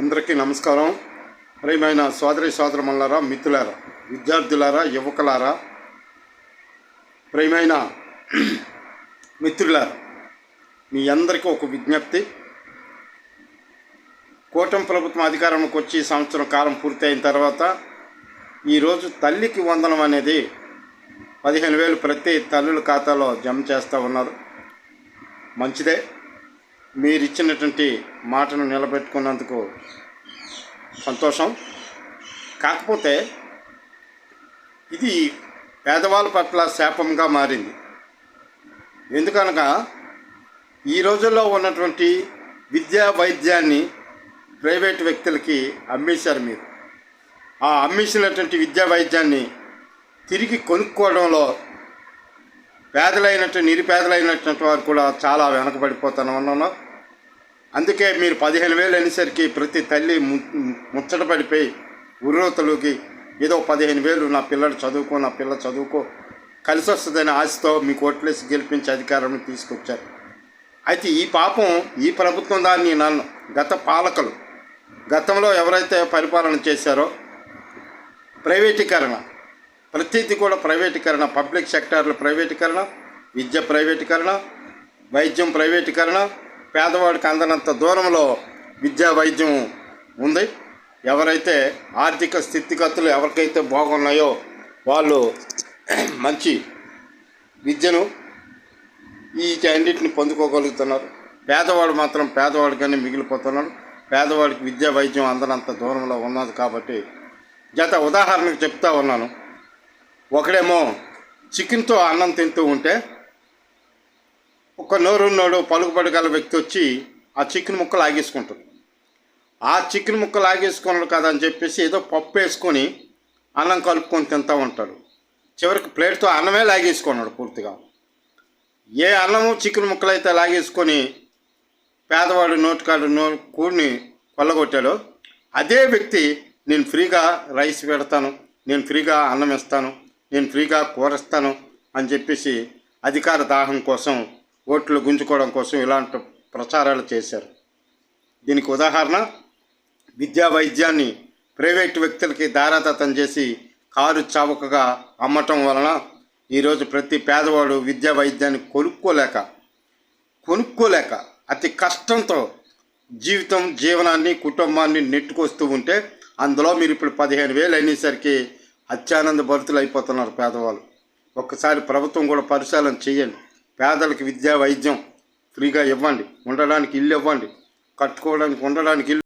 అందరికీ నమస్కారం. ప్రియమైన సోదరి సోదరమల్లారా మిత్రులారా విద్యార్థులారా యువకులారా ప్రియమైన మిత్రులారా మీ అందరికీ ఒక విజ్ఞప్తి. కూటమి ప్రభుత్వం అధికారంలోకి వచ్చి ఈ సంవత్సరం కాలం పూర్తయిన తర్వాత ఈరోజు తల్లికి వందనం అనేది పదిహేను వేలు ప్రతి తల్లుల ఖాతాలో జమ చేస్తూ ఉన్నారు. మంచిదే. మీరు ఇచ్చినటువంటి మాటను నిలబెట్టుకున్నందుకు సంతోషం. కాకపోతే ఇది పేదవాళ్ళ పట్ల శాపంగా మారింది. ఎందుకనగా ఈ రోజుల్లో ఉన్నటువంటి విద్యా వైద్యాన్ని ప్రైవేట్ వ్యక్తులకి అమ్మేశారు మీరు. ఆ అమ్మేసినటువంటి విద్యా వైద్యాన్ని తిరిగి కొనుక్కోవడంలో పేదలైనట్టు నిరుపేదలైనటువంటి వారు కూడా చాలా వెనకబడిపోతాను ఉన్నాను అందుకే మీరు పదిహేను వేలు అనేసరికి ప్రతి తల్లి ము- ముచ్చట పడిపోయి ఉర్రోతలోకి ఏదో పదిహేను వేలు నా పిల్లలు చదువుకో నా పిల్ల చదువుకో. కలిసి వస్తుందనే ఆశతో మీ కోట్లేసి గెలిపించి అధికారం తీసుకొచ్చారు. అయితే ఈ పాపం ఈ ప్రభుత్వం దాన్ని నన్ను గత పాలకులు గతంలో ఎవరైతే పరిపాలన చేశారో ప్రైవేటీకరణ ప్రతిదీ కూడా ప్రైవేటీకరణ పబ్లిక్ సెక్టార్లు ప్రైవేటీకరణ విద్య ప్రైవేటీకరణ వైద్యం ప్రైవేటీకరణ పేదవాడికి అందనంత దూరంలో విద్యా వైద్యం ఉంది. ఎవరైతే ఆర్థిక స్థితిగతులు ఎవరికైతే బాగున్నాయో వాళ్ళు మంచి విద్యను ఈ అన్నిటిని పొందుకోగలుగుతున్నారు. పేదవాడు మాత్రం పేదవాడికనే మిగిలిపోతున్నాడు. పేదవాడికి విద్యా వైద్యం అందనంత దూరంలో ఉన్నది కాబట్టి గత ఉదాహరణకు చెప్తా ఉన్నాను. ఒకడేమో చికెన్తో అన్నం తింటూ ఉంటే ఒక నోరున్నోడు పలుకుబడి గల వ్యక్తి వచ్చి ఆ చికెన్ ముక్క లాగేసుకుంటాడు ఆ చికెన్ ముక్క లాగేసుకున్నాడు కదా అని చెప్పేసి ఏదో పప్పు వేసుకొని అన్నం కలుపుకొని తింటూ ఉంటాడు. చివరికి ప్లేట్తో అన్నమే లాగేసుకున్నాడు పూర్తిగా. ఏ అన్నము చికెన్ ముక్కలైతే లాగేసుకొని పేదవాడు నోటికాడు నో కూడిని కొల్లగొట్టాడో అదే వ్యక్తి నేను ఫ్రీగా రైస్ పెడతాను నేను ఫ్రీగా అన్నం ఇస్తాను నేను ఫ్రీగా కూర ఇస్తాను అని చెప్పేసి అధికార దాహం కోసం ఓట్లు గుంజుకోవడం కోసం ఇలాంటి ప్రచారాలు చేశారు. దీనికి ఉదాహరణ విద్యా వైద్యాన్ని ప్రైవేట్ వ్యక్తులకి దారాదత్తం చేసి కారు చవకగా అమ్మటం వలన ఈరోజు ప్రతి పేదవాడు విద్యా వైద్యాన్ని కొనుక్కోలేక కొనుక్కోలేక అతి కష్టంతో జీవితం జీవనాన్ని కుటుంబాన్ని నెట్టుకొస్తూ ఉంటే అందులో మీరు ఇప్పుడు పదిహేను వేలు అయినసరికి అత్యానంద భరితులు అయిపోతున్నారు పేదవాళ్ళు. ఒక్కసారి ప్రభుత్వం కూడా పరిశీలన చేయండి. పేదలకు విద్యా వైద్యం ఫ్రీగా ఇవ్వండి ఉండడానికి ఇల్లు ఇవ్వండి కట్టుకోవడానికి ఉండడానికి ఇల్లు